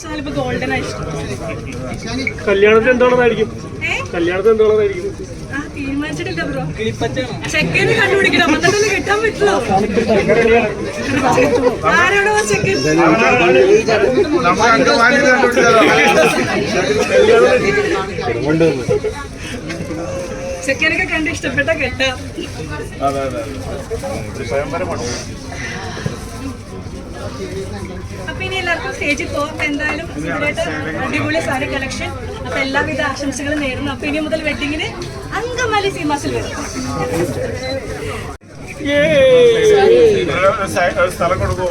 കുറച്ച് ഇപ്പൊ ഗോൾഡൻ ഇഷ്ടം കല്യാണത്തിന് എന്താണെന്നായിരിക്കും? കല്യാണത്തിന് എന്താണെന്നായിരിക്കും? ആ തീരുമാനിച്ചിട്ടില്ല ബ്രോ ചെക്കനെ കണ്ടുപിടിക്കണം. എന്നിട്ടല്ലേ കിട്ടാൻ പറ്റുള്ളൂ. ആരോടോ ചെക്കൻ? ചെക്കനൊക്കെ കണ്ട് ഇഷ്ടപ്പെട്ട കെട്ടാം. അതെ അതെ സ്വയംവരമാണ്. അപ്പൊ ഇനി എല്ലാവർക്കും സ്റ്റേജിൽ പോകാം എന്തായാലും അടിപൊളി സാരി കളക്ഷൻ അപ്പൊ എല്ലാവിധ ആശംസകളും നേരുന്നു. അപ്പൊ ഇനി മുതൽ വെഡിങ്ങിന് അങ്കമാലി സീമാസിൽ വരും. സ്ഥലം കൊടുക്കുമോ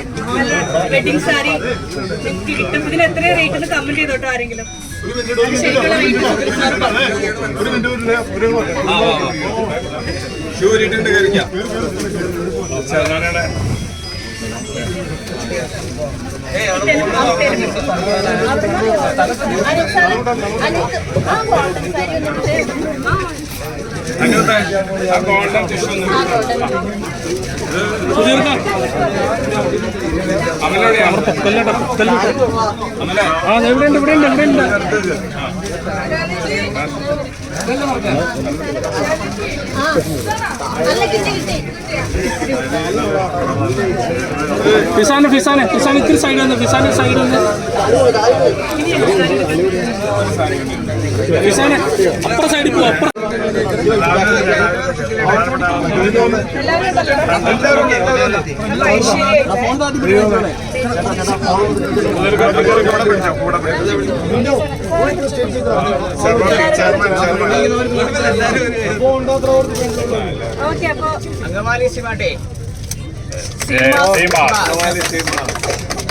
വെഡിങ് സാരി നിങ്ങൾക്ക് കിട്ടും. ഇതിന് എത്ര റേറ്റ് എന്ന് കമന്റ് ചെയ്തോട്ടോ ആരെങ്കിലും. അത് ശരിക്കുള്ള റേറ്റ് ഒരു മിനിറ്റ് ഒരു ഷൂരിട്ടുണ്ട് കരിക്കാം ചെറുനാനയുടെ അങ്ങനത്തെ ആ ഗോൾഡൻ ഫിസാന് ഫിസാന് ഫിസാൻ ഇത്തിരി സൈഡ് വന്ന് ഫിസാന് സൈഡ് വന്ന്. ഫിസാന് അപ്പുറ സൈഡിൽ പോ അപ്പുറം ചെയർമാൻ ചെയർമാൻ ഓക്കെ അപ്പൊ അങ്കമാലി സിമാട്ടെ. റെപ്രസെന്റ്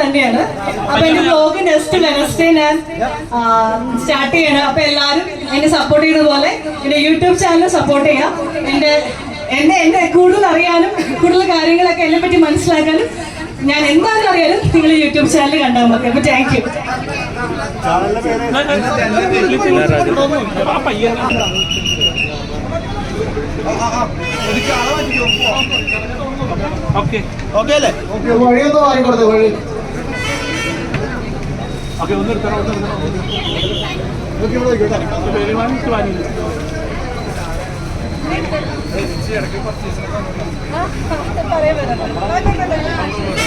തന്നെയാണ്. അപ്പൊ എന്റെ ബ്ലോഗ് നെക്സ്റ്റ് വെനസ്ഡേ ഞാൻ സ്റ്റാർട്ട് ചെയ്യണം. അപ്പൊ എല്ലാവരും എന്നെ സപ്പോർട്ട് ചെയ്യുന്ന പോലെ എന്റെ യൂട്യൂബ് ചാനൽ സപ്പോർട്ട് ചെയ്യാം. എന്റെ എന്നെ എന്നെ കൂടുതൽ അറിയാനും കൂടുതൽ കാര്യങ്ങളൊക്കെ എന്നെ പറ്റി മനസ്സിലാക്കാനും ഞാൻ എന്താണെന്ന് അറിയാനും നിങ്ങൾ യൂട്യൂബ് ചാനൽ കണ്ടാൽ മതി. അപ്പൊ താങ്ക് യു ആ പയ്യൻ ഓക്കെ വഴിയൊന്നും വാങ്ങിക്കൊടുത്തു വഴി. ഓക്കെ ഒന്ന് എടുത്തോ പറയാൻ